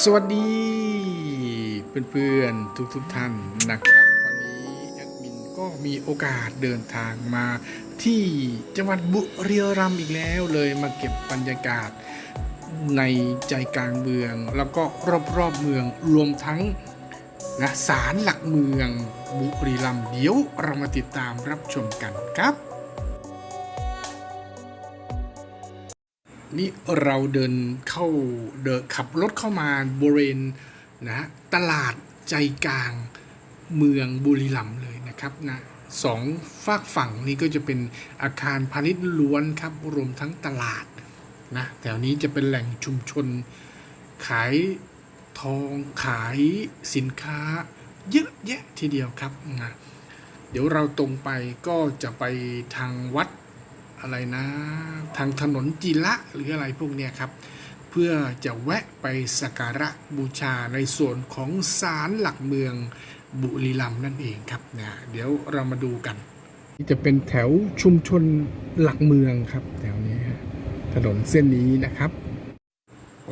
สวัสดี เพื่อนๆทุกๆทท่านนะครับ วันนี้แอดมินก็มีโอกาสเดินทางมาที่จังหวัดบุรีรัมย์อีกแล้วเลยมาเก็บบรรยากาศในใจกลางเมือง แล้วก็รอบๆเมืองรวมทั้งนะศาลหลักเมืองบุรีรัมย์เดี๋ยวเรามาติดตามรับชมกันครับ นี่เราเดินเข้าเดินขับรถเข้ามาบริเวณนะตลาดใจกลางเมืองบุรีรัมย์เลยนะครับนะสองฝากฝั่งนี้ก็จะเป็นอาคารพาณิชย์ล้วนครับรวมทั้งตลาดนะแถวนี้จะเป็นแหล่งชุมชน ขายทองขายสินค้าเยอะแยะทีเดียวครับนะเดี๋ยวเราตรงไปก็จะไปทางวัด อะไรนะ ทางถนนจิละหรืออะไรพวกเนี้ยครับ เพื่อจะแวะไปสักการะบูชาในส่วนของศาลหลักเมืองบุรีรัมย์นั่นเองครับนะเดี๋ยวเรามาดูกันจะเป็นแถวชุมชนหลักเมืองครับ แถวนี้ถนนเส้นนี้นะครับ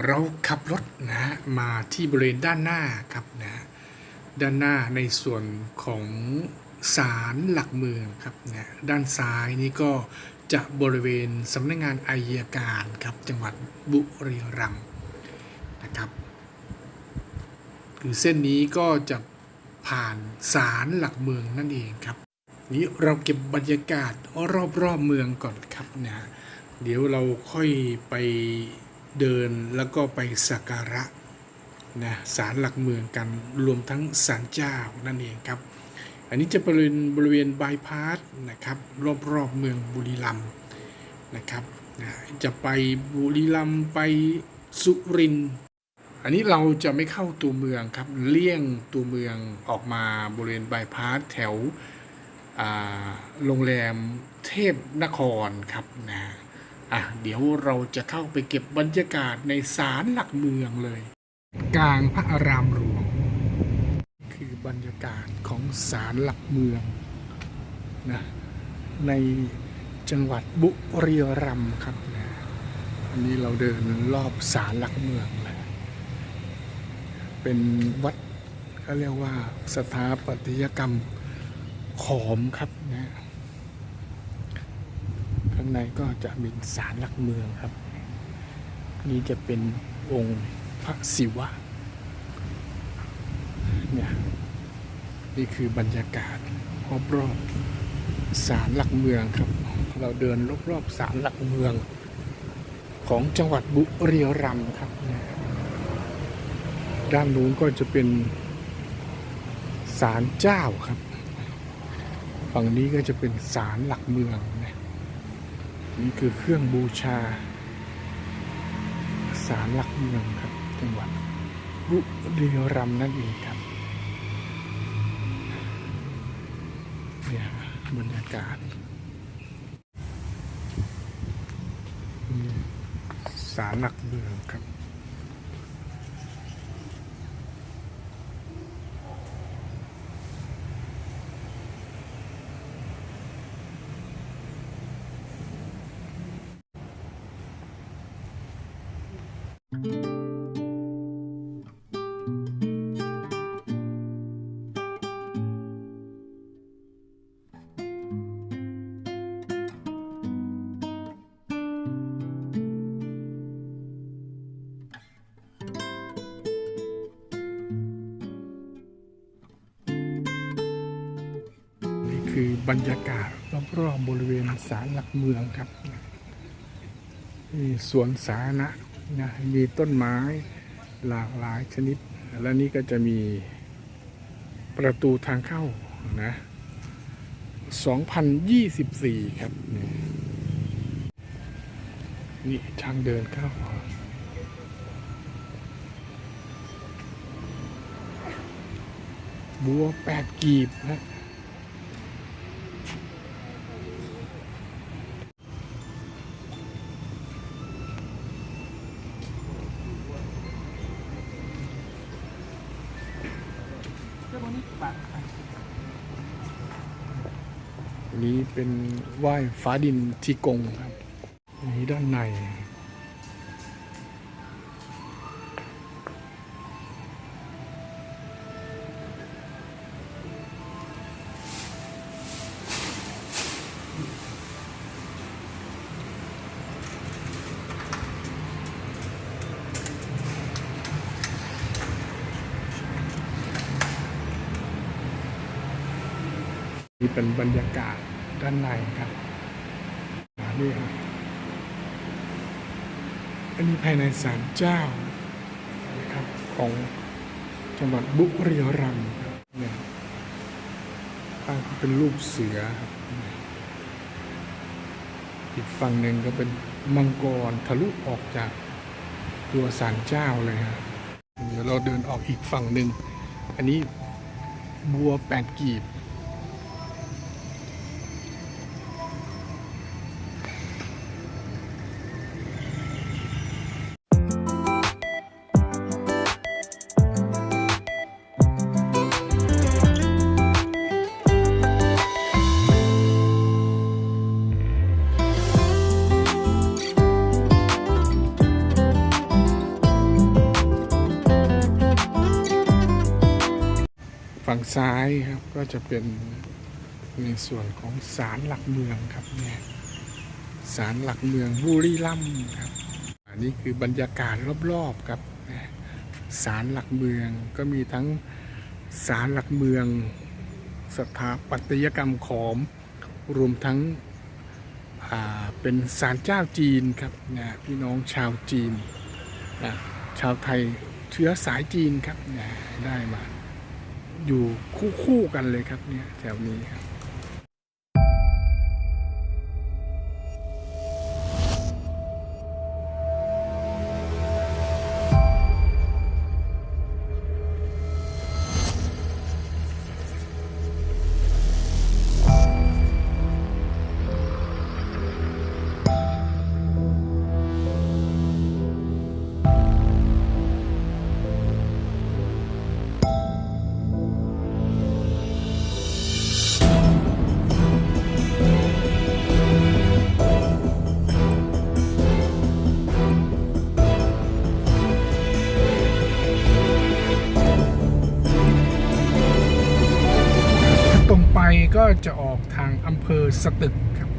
เราขับรถนะฮะมาที่บริเวณด้านหน้าครับนะด้านหน้าในส่วนของศาลหลักเมืองครับนะด้านซ้ายนี่ก็ จะบริเวณสำนักงานอายการครับจังหวัดบุรีรัมย์นะครับคือเส้นนี้ก็จะผ่านศาลหลักเมืองนั่นเองครับ นี้เราเก็บบรรยากาศรอบๆเมืองก่อนครับนะเดี๋ยวเราค่อยไปเดินแล้วก็ไปสักการะนะศาลหลักเมืองกันรวมทั้งศาลเจ้านั่นเองครับ อันนี้จะเป็นบริเวณบายพาสนะครับรอบๆเมืองบุรีรัมย์นะครับจะไปบุรีรัมย์ไปสุรินทร์อันนี้เราจะไม่เข้าตัวเมืองครับเลี่ยงตัวเมืองออกมาบริเวณบายพาสแถวโรงแรมเทพนครครับนะอะเดี๋ยวเราจะเข้าไปเก็บบรรยากาศในศาลหลักเมืองเลย กลางพระอารามหลวง คือบรรยากา ศาลหลักเมืองนะในจังหวัดบุรีรัมย์ครับนะอันนี้เราเดินรอบศาลหลักเมืองเลยเป็นวัดเขาเรียกว่าสถาปัตยกรรมขอมครับนะข้างในก็จะมีศาลหลักเมืองครับ นี่จะเป็นองค์พระศิวะเนี่ย นี่คือบรรยากาศรอบรอบศาลหลักเมืองครับ เราเดินรอบรอบศาลหลักเมือง ของจังหวัดบุรีรัมย์ครับ ด้านนู้นก็จะเป็นศาลเจ้าครับ ฝั่งนี้ก็จะเป็นศาลหลักเมืองนะนี่คือเครื่องบูชาศาลหลักเมืองครับ จังหวัดบุรีรัมย์นั่นเองครับ เนี่ยบรรยากาศสารหลักเมืองครับ คือบรรยากาศรอบๆบริเวณศาลหลักเมืองครับมีสวนสาธารณะนะมีต้นไม้หลากหลายชนิด และนี่ก็จะมีประตูทางเข้านะ2024 ครับนี่นี่ทางเดินเข้าบัวแปดกีบนะ เป็นไหว้ฟ้าดินที่กงครับนี้ด้านใน นี่เป็นบรรยากาศ ด้านในครับอ่านี่ครับอันนี้ภายในศาลเจ้านะครับของจังหวัดบุรีรัมย์เนี่ยข้างเป็นรูปเสือครับอีกฝั่งหนึ่งก็เป็นมังกรทะลุออกจากตัวศาลเจ้าเลยครับเดี๋ยวเราเดินออกอีกฝั่งหนึ่ง อันนี้บัวแปดกีบ ฝั่งซ้ายครับก็จะเป็นในส่วนของศาลหลักเมืองครับเนี่ยศาลหลักเมืองบุรีรัมย์ครับอันนี้คือบรรยากาศรอบๆครับศาลหลักเมืองก็มีทั้งศาลหลักเมือง สถาปัตยกรรมขอม รวมทั้งเป็นศาลเจ้าจีนครับนะพี่น้องชาวจีนนะชาวไทยเชื้อสายจีนครับนะได้มา อยู่คู่คู่ๆกันเลยครับเนี่ยแถวนี้ครับ ภอสตึกครับ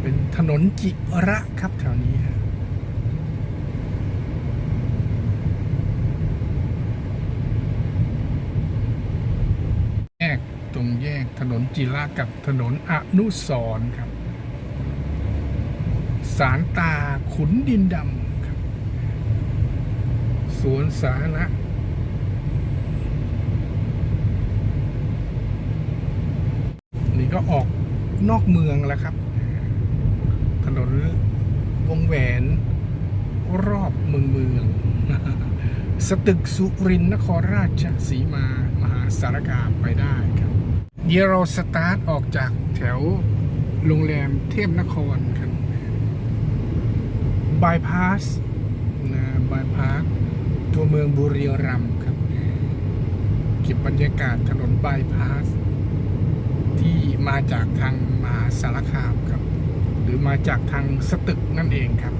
เป็นถนนจิระครับแถวนี้ฮะแยกตรงแยกถนนจิระกับถนนอนุสรครับ สารตาขุนดินดำ สวนสาธารณะนี่ก็ออกนอกเมืองแล้วครับ ถนนวงแหวนรอบเมืองเมือง สตึกสุรินทร์นครราชสีมา มหาสารคามไปได้ครับ เดี๋ยวเราสตาร์ทออกจากแถวโรงแรมเทพนครครับบายพาสนะบายพาส ตัวเมืองบุรีรัมย์ครับ เก็บบรรยากาศถนนบายพาส ที่มาจากทางมหาสารคามครับ หรือมาจากทางสตึกนั่นเองครับ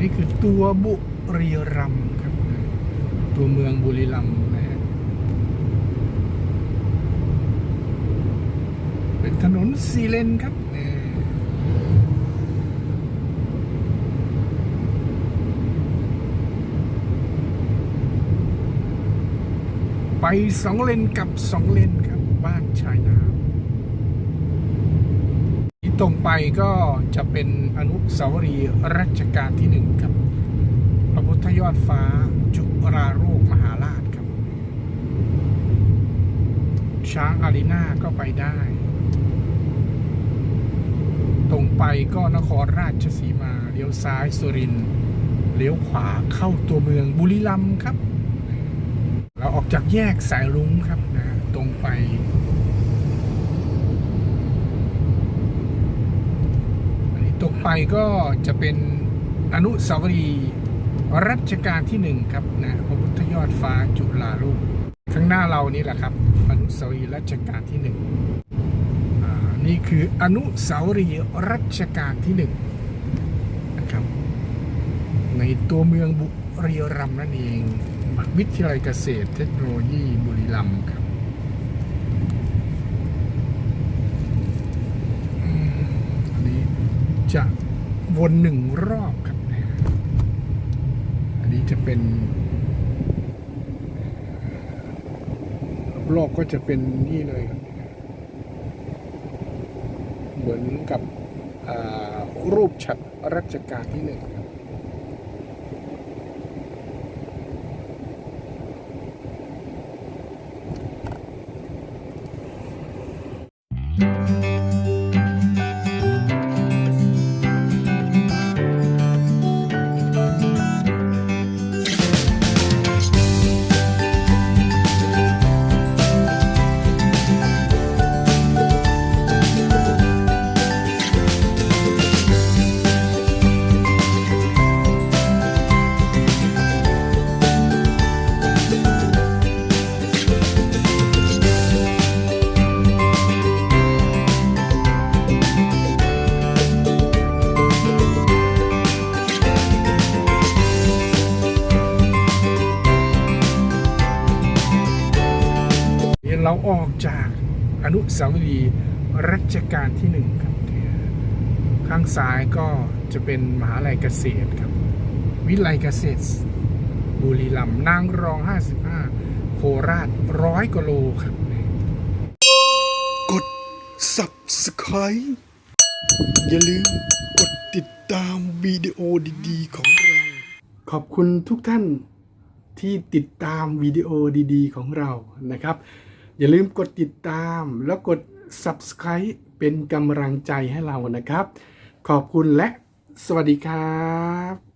นี่คือตัวบุรีรัมย์ครับ ตัวเมืองบุรีรัมย์นะฮะเป็นถนนสีเลนครับนี่ ไปสองเลนกับสองเลนครับบ้านชายน้ำที่ตรงไปก็จะเป็นอนุสาวรีย์รัชกาลที่หนึ่งครับ พระพุทธยอดฟ้าจุฬาโลกมหาราชครับ ช้างอารีนาก็ไปได้ ตรงไปก็นครราชสีมา เลี้ยวซ้ายสุรินเลี้ยวขวาเข้าตัวเมืองบุรีรัมย์ครับ เราออกจากแยกสายลุงครับนะตรงไป อันนี้ตรงไปก็จะเป็นอนุสาวรีย์รัชกาลที่หนึ่งครับนะพระพุทธยอดฟ้าจุฬาโลกข้างหน้าเรานี่แหละครับ อนุสาวรีย์รัชกาลที่หนึ่งนี่คืออนุสาวรีย์รัชกาลที่หนึ่งนะครับ ในตัวเมืองบุรีรัมย์นั่นเอง วิทยาลัยเกษตรเทคโนโลยีบุรีรัมย์ครับอันนี้จะวนหนึ่งรอบครับนะอันนี้จะเป็นรอบก็จะเป็นนี่เลยครับ เหมือนกับรูปฉัตรรัชกาลที่หนึ่งครับ เราออกจากอนุสาวรีย์รัชกาลที่หนึ่งครับ ข้างซ้ายก็จะเป็นมหาลัยเกษตรครับ วิไลเกษตร บุรีรัมย์นางรอง 55 โคราชร้อยกโลครับ กด subscribe อย่าลืมกดติดตามวิดีโอดีๆ ของเรา ขอบคุณทุกท่านที่ติดตามวิดีโอดีๆ ของเรานะครับ อย่าลืมกดติดตามแล้วกด subscribe เป็นกำลังใจให้เรานะครับ ขอบคุณและสวัสดีครับ